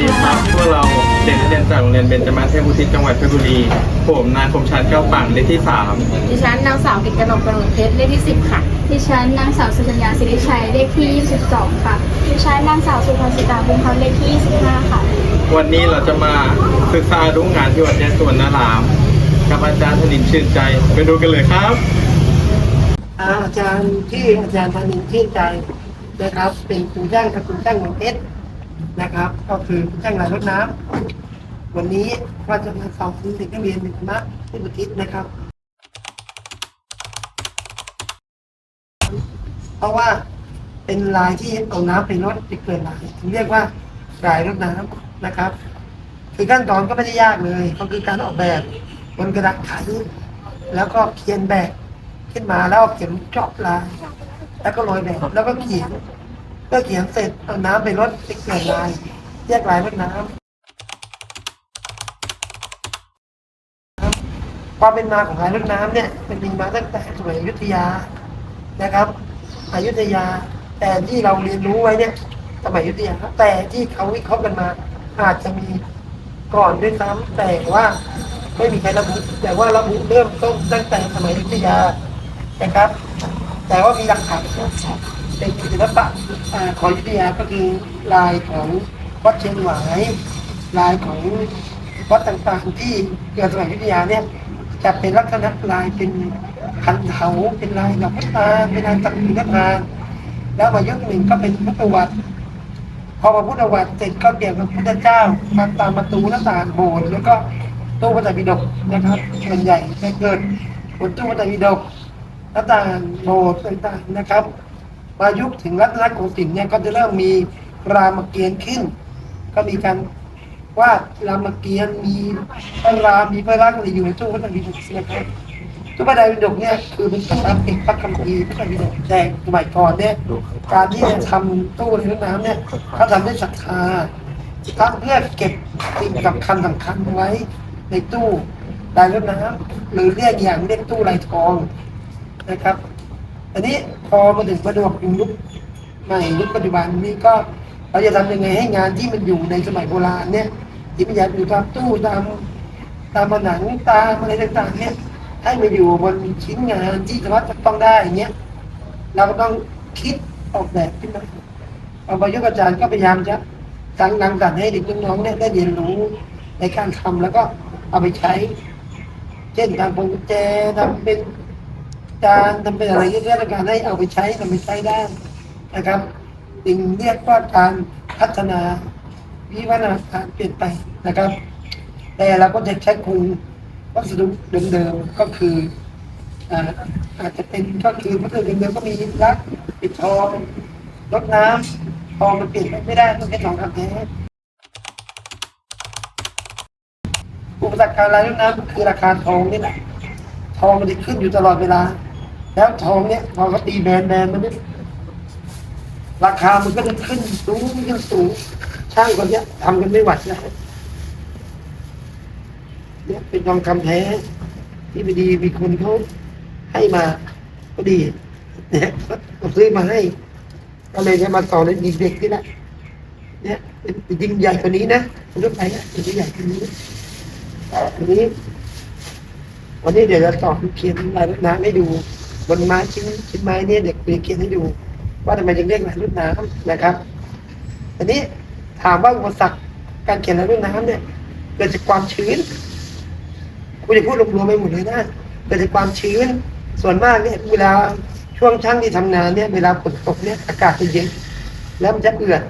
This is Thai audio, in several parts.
ดีครับพวกเราเด็กนักเรียนจากโรงเรียนเบญจมาศเทพบุตรจังหวัดเพชรบุรีผมนายคมชันแก้วปั่นเลขที่สามดิฉันนางสาวกิตกนกกระหนกเพชรเลขที่10ค่ะ ดิฉันนางสาวสุกัญญาสิริชัยเลขที่ 22 ค่ะ ดิฉันนางสาวสุภาสิตาบุญคำเลขที่ 25 ค่ะ วันนี้เราจะมาศึกษาดูงานที่วัดแยกสวนนาราม กับอาจารย์ธนินชื่นใจไปดูกันเลยครับ อาจารย์ที่อาจารย์ธนินชื่นใจนะครับ เป็นครูช่างกับครูช่างเมืองเพชร นะครับ ก็คือครูช่งลายรถน้ำวันนี้ก็จะมาสอนเด็กนักเรียนในคณะที่บุทิศนะครับ เพราะว่าเป็นลายที่เอาน้ำไปรดจะเกิดลายเรียกว่าลายรดน้ำนะครับคือขั้นตอนก็ไม่ได้ยากเลย ก็คือการออกแบบบนกระดาษไขแล้วก็เขียนแบบขึ้นมาแล้วเขียนเจาะลาย แล้วก็โรยแบบแล้วก็เขียน เมื่อเขียนเสร็จเอาน้ำไปรดไปเกลี่ยลายแยกลายรดน้ำความเป็นมาของลายรดน้ำเนี่ยมันมีมาตั้งแต่สมัยอยุธยานะครับอยุธยาแต่ที่เราเรียนรู้ไว้เนี่ยสมัยอยุธยาแต่ที่เขาวิเคราะห์กันมา อาจจะมีก่อนด้วยซ้ำแต่ว่าไม่มีใครระบุแต่ว่าระบุเริ่มต้นตั้งแต่สมัยอยุธยานะครับ แต่ว่ามีหลักฐาน เป็นศิลปะของอยุธยาก็คือลายของวัดเชียงหวายลายของวัดต่างๆที่เกิดสมัยยุธยาเนี่ยจะเป็นลักษณะลายเป็นขันเถาเป็นลายดอกพุตาเป็นลายตักหินทานแล้วมายุคหนึ่งก็เป็นพุทธวัตรพอมาพุทธวัตรเสร็จก็เกี่ยวกับพุทธเจ้ามาตามประตูหน้าต่างโบสถ์แล้วก็ตู้พระไตรปิฎกนะครับส่วนใหญ่จะเกิดบนตู้พระไตรปิฎกหน้าต่างโบสถ์ต่างๆนะครับ มายุคถึงรัตนโกสินทร์เนี่ยก็จะเริ่มมีรามเกียรติ์ขึ้น ก็มีการวาดรามเกียรติ์มีพระรามมีพระลักษณ์อะไรอยู่ในตู้พระไตรปิฎกนะครับตู้พระไตรปิฎกเนี่ยคือเป็นตำราเอกพระคัมภีร์พระไตรปิฎกแต่สมัยก่อนเนี่ยการที่จะทำตู้ในน้ำเนี่ยเขาทำด้วยศรัทธาทำเพื่อเก็บสิ่งสำคัญสำคัญไว้ในตู้ลายรถน้ำหรือเรียกอย่างเรียกตู้ลายทองนะครับ อันนี้พอมาถึงประดวกยุคใหม่ยุคปัจจุบันนี้ก็เราจะทำยังไงให้งานที่มันอยู่ในสมัยโบราณเนี่ยที่มันอยากอยู่ตามตู้ตามตามผนังตามอะไรต่างๆเนี่ยให้มาอยู่บนชิ้นงานที่สามารถจับต้องได้อย่างเงี้ยเราก็ต้องคิดออกแบบขึ้นมาเอาประยุกต์อาจารย์ก็พยายามจะสั่งนังสรรค์ให้เด็กน้องๆเนี่ยได้เรียนรู้ในการทำแล้วก็เอาไปใช้ เช่นการพวงกุญแจทำเป็น การทำเป็นอะไรเยอะแยะในการให้เอาไปใช้ทำไปใช้ได้นะครับจึงเรียกว่าการพัฒนาวิวัฒนาการเปลี่ยนไปนะครับ แต่เราก็จะใช้คงวัสดุเดิมๆก็คืออาอาจจะเป็นก็คือวัสดุเดิมๆก็มีรักปิดทองรดน้ำทองมันเปลี่ยนไม่ได้ต้องใช้ทองคำแท้อุปสรรคการรายรดน้ำคือราคาทองนี่แหละทองมันจะขึ้นอยู่ตลอดเวลา แล้วทองเนี่ยพอเขาตีแบรนด์แบนมันเนี่ยราคามันก็จะขึ้นสูงขึ้นสูงช่างคนเนี้ยทำกันไม่หวนะเนี่ยเป็นทองคำแท้ ที่ไม่ดีมีคนเขาให้มาก็ดี เนี่ยเขาซื้อมาให้ ก็เลยจะมาสอนเด็กๆนี่แหละเนี่ยเป็นยิ่งใหญ่กว่านี้นะคุณต้องไปนะเป็นยิ่งใหญ่กว่านี้นะอันนี้ วันนี้เดี๋ยวจะสอนเขียนลายรถน้ำให้ดู บนไม้ชิ้นชิ้นไม้เนี่ยเด็กเรียนเขียนให้ดู ว่าทำไมจึงเรียกลายรถน้ำนะครับอันนี้ถามว่าอุปสรรคการเขียนลายรถน้ำเนี่ยเกิดจากความชื้นคุณจะพูดรวมๆไปหมดเลยนะเกิดจากความชื้นส่วนมากเนี่ยเวลาช่วงช่างที่ทำงานเนี่ยเวลาฝนตกเนี่ยอากาศจะเย็นแล้วมันจะเอือด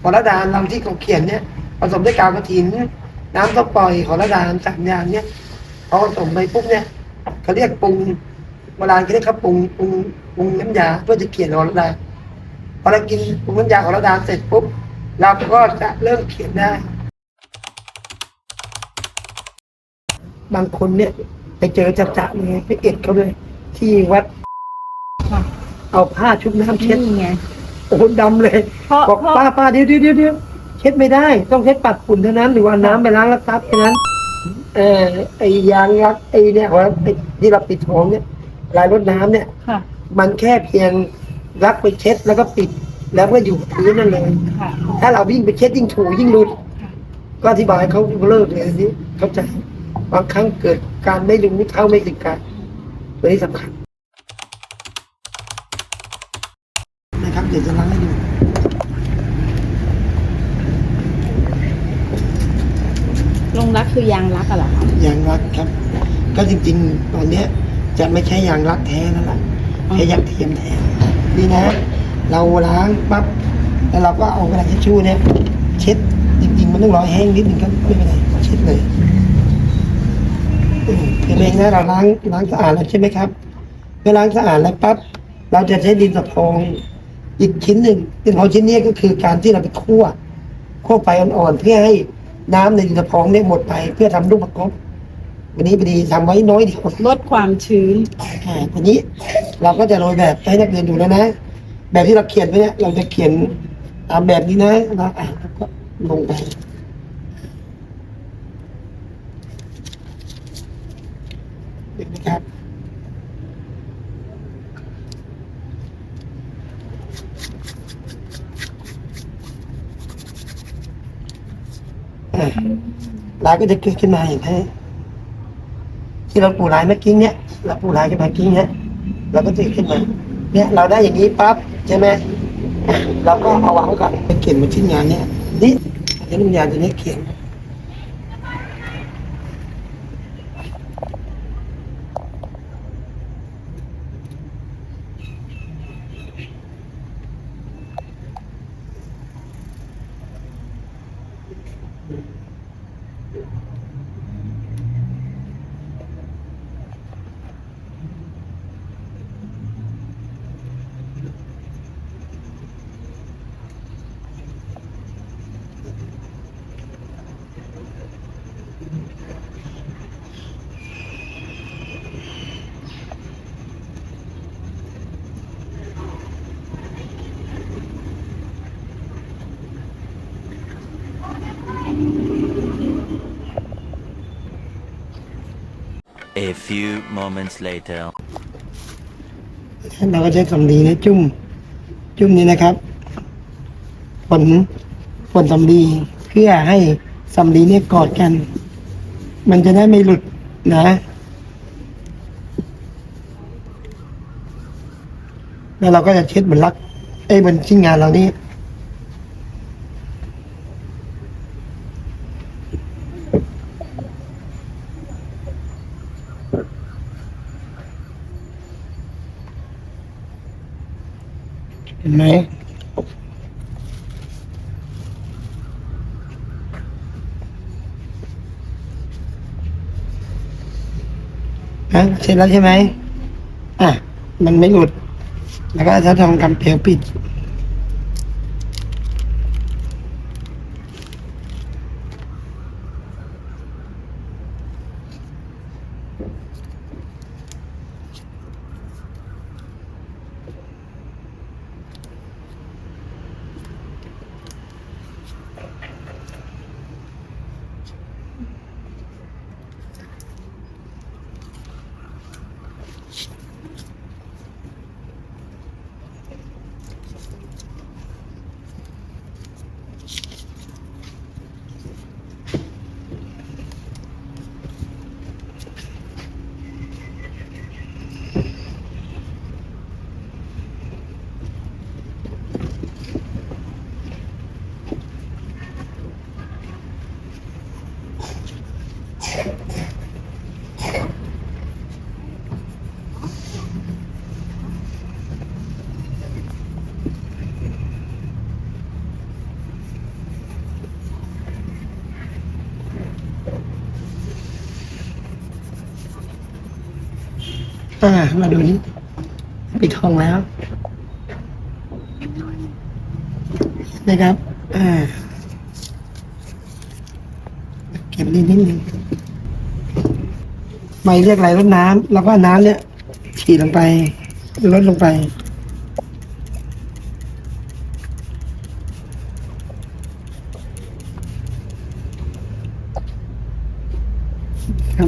พอระดานเราที่เขาเขียนเนี่ยผสมด้วยกาวกระถิน น้ำต้องปล่อยของระดานสามอย่างเนี่ย พอผสมไปปุ๊บเนี่ยเขาเรียกปรุงโบราณเขาเรียกเขาปรุงปรุงปรุงน้ำยาเพื่อจะเขียนของระดานพอเรากินปรุงน้ำยาของระดานเสร็จปุ๊บเราก็จะเริ่มเขียนได้ บางคนเนี่ย ไปเจอจัจะๆเลยไปเอ็ดเขาเลย ที่วัด เอาผ้าชุบน้ำเช็ดนี่ไงโอ้โหดำเลยเพราะบอกเพราะป้าป้าเดี๋ยวเดี๋ยวเดี๋ยวเดี๋ยวเช็ดไม่ได้ ต้องเช็ดปัดฝุ่นเท่านั้น หรือว่าน้ำไปล้างรักซับแค่นั้น เออไอ้ยางรักไอ้เนี่ยว่าไอ้ที่เราปิดท้องเนี่ยลายรดน้ำเนี่ย ค่ะ มันแค่เพียงรักไปเช็ดแล้วก็ปิด แล้วก็อยู่กับพื้นนั่นเลย ค่ะ ถ้าเราวิ่งไปเช็ดยิ่งถูยิ่งหลุดก็อธิบายเขาเลิกเลยอันนี้เข้าใจบางครั้งเกิดการไม่รู้เท่าไม่ถึงการตัวนี้สำคัญนะครับเดี๋ยวจะล้างให้ดู ลงรักคือยางรักอะเหรอคะยางรักครับ ก็จริงๆ ตอนเนี้ยจะไม่ใช่ยางรักแท้แล้วล่ะใช้ยางเทียมแทนนี่นะ เราล้างปั๊บแล้วเราก็เอากระดาษทิชชู่เนี่ยเช็ดจริง ๆ มันต้องรอแห้งนิดหนึ่งก็ไม่เป็นไรเช็ดเลยอืมเห็นไหมนะเราล้างล้างสะอาดแล้วใช่ไหมครับเมื่อล้างสะอาดแล้วปั๊บเราจะใช้ดินสะพองอีกชิ้นหนึ่งดินสะพองชิ้นนี้ก็คือการที่เราไปคั่วคั่วไฟอ่อนๆเพื่อให้ น้ำในดินสะพองเนี่ยหมดไปเพื่อทำลูกประกบวันนี้พอดีทำไว้น้อยเดียวลดความชื้นอ่าทีนี้เราก็จะโรยแบบให้นักเรียนดูแล้วนะ แบบที่เราเขียนไว้เนี่ยเราจะเขียนตามแบบนี้นะเราอ่านแล้วก็ลงไปเห็นไหมครับ ลายก็จะเกิดขึ้นมาเห็นไหมที่เราปูลายเมื่อกี้เนี้ยเราปูลายกันมาเมื่อกี้เนี้ยเราก็ติดขึ้นมา เนี่ย เราได้อย่างนี้ปั๊บใช่ไหมเราก็เอาวางไว้ก่อนไปเขียนบนชิ้นงานเนี้ยนี่ใช้น้ำยาตัวนี้เขียน Thank you. A few moments later. เราก็ใช้สำลีนะจุ่ม จุ่มนี้นะครับผลผลสำลีเพื่อให้สำลีเนี่ยกอดกัน มันจะได้ไม่หลุดนะแล้วเราก็จะเช็ดบนลักเอ้บนชิ้นงานเรานี่ ห็นไหมฮะเสร็จแล้วใช่ไหมอะ มันไม่หลุด แล้วก็ถ้าทำกำเปลวปิด อ่า มาดูนี่ปิดทองแล้วนะครับ อ่า เก็บนิดนิดนึงไม่เรียกไหลรดน้ำแล้วก็น้ำเนี่ยฉีดลงไปลดลงไปครั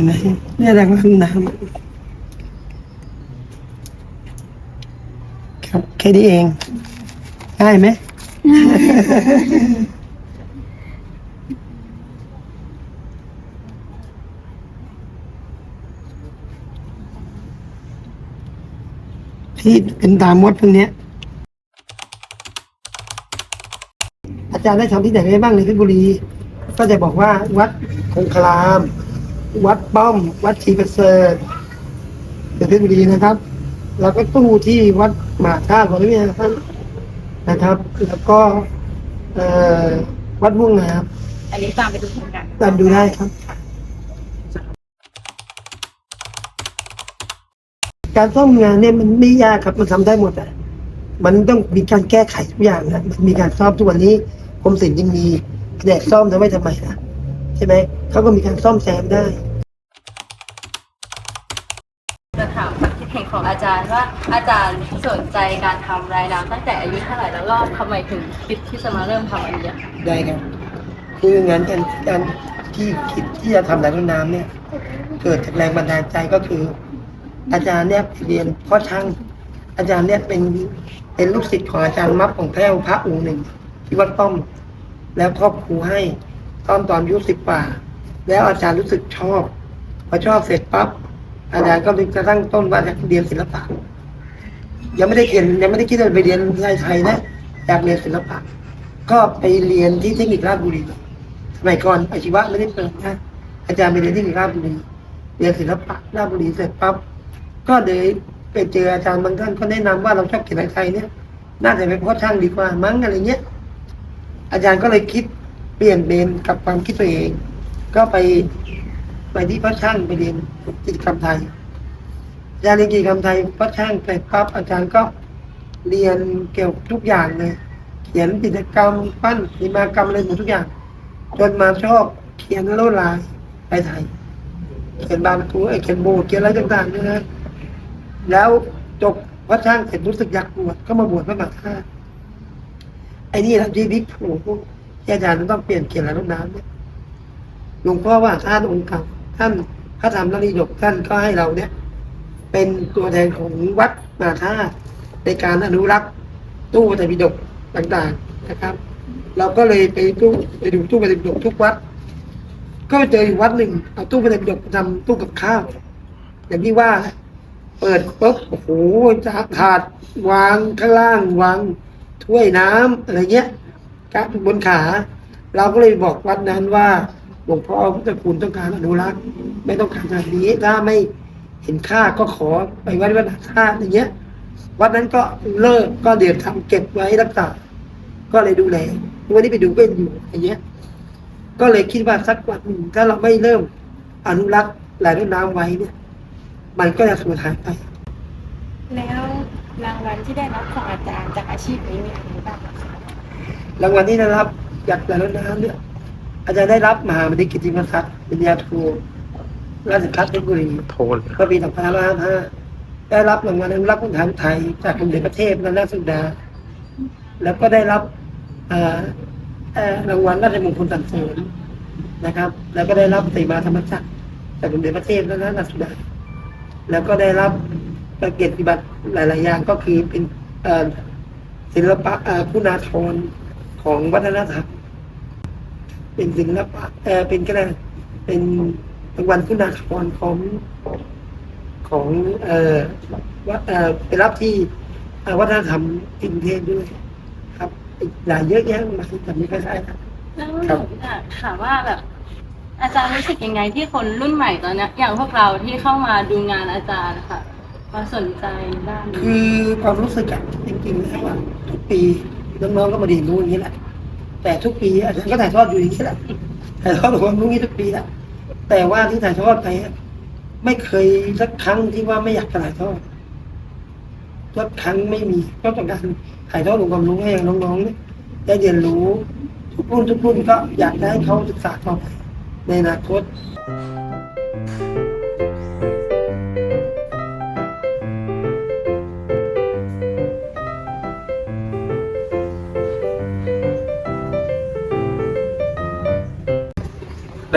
ห็นไหมเนี่ยแรงลักน้ำครับแค่นี้เองง่ายไหมที่เป็นตามวัดพวกเนี้ยอาจารย์ได้ทำที่ไหนได้บ้างในเพชรบุรี ก็จะบอกว่าวัดคงคาราม วัดป้อม วัดศรีประเสริฐในเพชรบุรีนะครับ แล้วก็ตู้ที่วัดหมหาธาตุวรวิหารท่านนะครับ แล้วก็เอ่อวัดม่วงงามอันนี้ตามไปดูโครงการตามดูได้ครับ การซ่อมงานเนี่ยมันไม่ยากครับมันทำได้หมดอะมันต้องมีการแก้ไขทุกอย่างนะมันมีการซ่อมทุกวันนี้กรมศิลป์ยังมีแผนกซ่อมทำไมทำไมนะใช่ไหมเขาก็มีการซ่อมแซมได้จะถามความคิดเห็นของอาจารย์ว่าอาจารย์สนใจการทำรายน้ำตั้งแต่อายุเท่าไหร่แล้วก็ทำไมถึงคิดที่จะมาเริ่มทำอันนี้อะได้ครับ คืองานการการที่คิดที่จะทำรายต้นน้ำเนี่ย เกิดจากแรงบันดาลใจก็คือ อาจารย์เนี่ยเรียนเพ่อช่าง อาจารย์เนี่ยเป็นเป็นลูกศิษย์ของอาจารย์มัฟของแพ้วพระองค์หนึ่งที่วัดป้อม แล้วครอบครูให้ ตอนตอนอายุสิบกว่า แล้วอาจารย์รู้สึกชอบ พอชอบเสร็จปั๊บอาจารย์ก็เลยจะตั้งต้นว่าจะเรียนศิลปะ ยังไม่ได้เรียนยังไม่ได้คิดว่าไปเรียนที่ไทยนะอยากเรียนศิลปะ ก็ไปเรียนที่เทคนิคราชบุรีสมัยก่อนอาชีวะไม่ได้เปิดนะอาจารย์ไปเรียนที่เทคนิคราชบุรีเรียนศิลปะราชบุรีเสร็จปั๊บก็เลยไปเจออาจารย์บางท่านก็แนะนำว่าเราชอบเขียนไทยเนี่ยน่าจะไปเพาะช่างดีกว่ามั้งอะไรเงี้ยอาจารย์ก็เลยคิด เปลี่ยนเบนกับความคิดตัวเอง ก็ไปไปที่พาะช่างไปเรียนกิจกรรมไทยอาจารย์เรียนกิจกรรมไทยพาะช่างเสร็จปั๊บอาจารย์ก็เรียนเกี่ยวกับทุกอย่างเลยเขียนกิจกรรมปั้นประติมากรรมอะไรหมดทุกอย่าง จนมาชอบเขียนลวดลายลายไทยเขียนบานประตูเอ้ยเขียนโบเขียนอะไรต่างๆเนี่ยนะแล้วจบวัดช่างเสร็จรู้สึกอยากบวชก็มาบวชพระมหาธาตุไอ้นี่แหละที่บิ๊กโผล่ ที่อาจารย์ต้องเปลี่ยนเขียนอะไรรดน้ำเนี่ยหลวงพ่อว่าท่านองค์เก่าท่านพระธรรมนริยกท่านก็ให้เราเนี่ย เป็นตัวแทนของวัดมหาธาในการอนุรักษ์ตู้พระไตรปิฎกต่างๆนะครับ เราก็เลยไปตู้ไปดูตู้พระไตรปิฎกทุกวัด ก็ไปเจออยู่วัดหนึ่งเอาตู้พระไตรปิฎกทำตู้กับข้าว อย่างที่ว่าเปิดปุ๊บโอ้โหจากถาดวางข้างล่างวางถ้วยน้ำอะไรเงี้ย กับบนขา เราก็เลยบอกวัดนั้นว่าหลวงพ่อพุทธคุณต้องการอนุรักษ์ไม่ต้องการแบบนี้ถ้าไม่เห็นค่าก็ขอไปวัดวัดค่าอย่างเงี้ย วัดนั้นก็เลิกก็เดี๋ยวทำเก็บไว้รักษา ก็เลยดูแลวันนี้ไปดูก็อยู่อย่างเงี้ย ก็เลยคิดว่าสักวันหนึ่งถ้าเราไม่เริ่มอนุรักษ์แหล่งน้ำไว้เนี่ย มันก็จะสูญหายไป แล้วรางวัลที่ได้รับของอาจารย์จากอาชีพนี้มีอะไรบ้างคะ รางวัลที่ได้รับ จากแหล่งน้ำเนี่ยอาจารย์ได้รับมหาบดีกิตติมศักดิ์ปริญญาโทราชพัฒเพชรบุรีโทษเมื่อปี2555ได้รับรางวัลอนุรักษ์พื้นฐานไทย จากสมเด็จพระเทพรัตนราชสุดา แล้วก็ได้รับเอ่อเอ่อรางวัลราชมงคลสรรเสริญนะครับ แล้วก็ได้รับปฏิมาธรรมจักรจากสมเด็จพระเทพรัตนราชสุดา แล้วก็ได้รับเกียรติบัตรหลาย ๆ อย่างก็คือเป็นเอ่อศิลปะเอ่อคุณาธร ของวัฒนธรรมเป็นศิลปะเอ่อเป็นก็ได้เป็นรางวัลคุณาธรของของเอ่อวัดเอ่อไปรับที่เอ่อวัฒนธรรมที่กรุงเทพด้วย ครับอีกหลายเยอะแยะมากแต่ไม่ค่อยใช่ครับแล้วครับหนูอยากถามว่าแบบอาจารย์รู้สึกยังไงที่คนรุ่นใหม่ตอนเนี้ยอย่างพวกเราที่เข้ามาดูงานอาจารย์นะคะมาสนใจด้านนี้คือความรู้สึกอะจริงๆแล้วอะทุกปี น้องๆก็มาเรียนรู้อย่างนี้แหละแต่ทุกปีอาจารย์ก็ถ่ายทอดอยู่อย่างนี้แหละถ่ายทอดความรู้นี้ทุกปีแหละแต่ว่าที่ถ่ายทอดไปไม่เคยสักครั้งที่ว่าไม่อยากถ่ายทอดสักครั้งไม่มีก็ต้องการถ่ายทอดองค์ความรู้ให้น้องๆเนี่ยได้เรียนรู้ ทุกรุ่นทุกรุ่นก็อยากจะให้เขาศึกษาต่อไปในอนาคต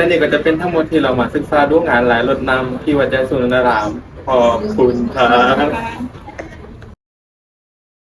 และนี่ก็จะเป็นทั้งหมดที่เรามาศึกษาดูงานหลายรถนำที่วัดใจสุนทรารามขอบคุณครับ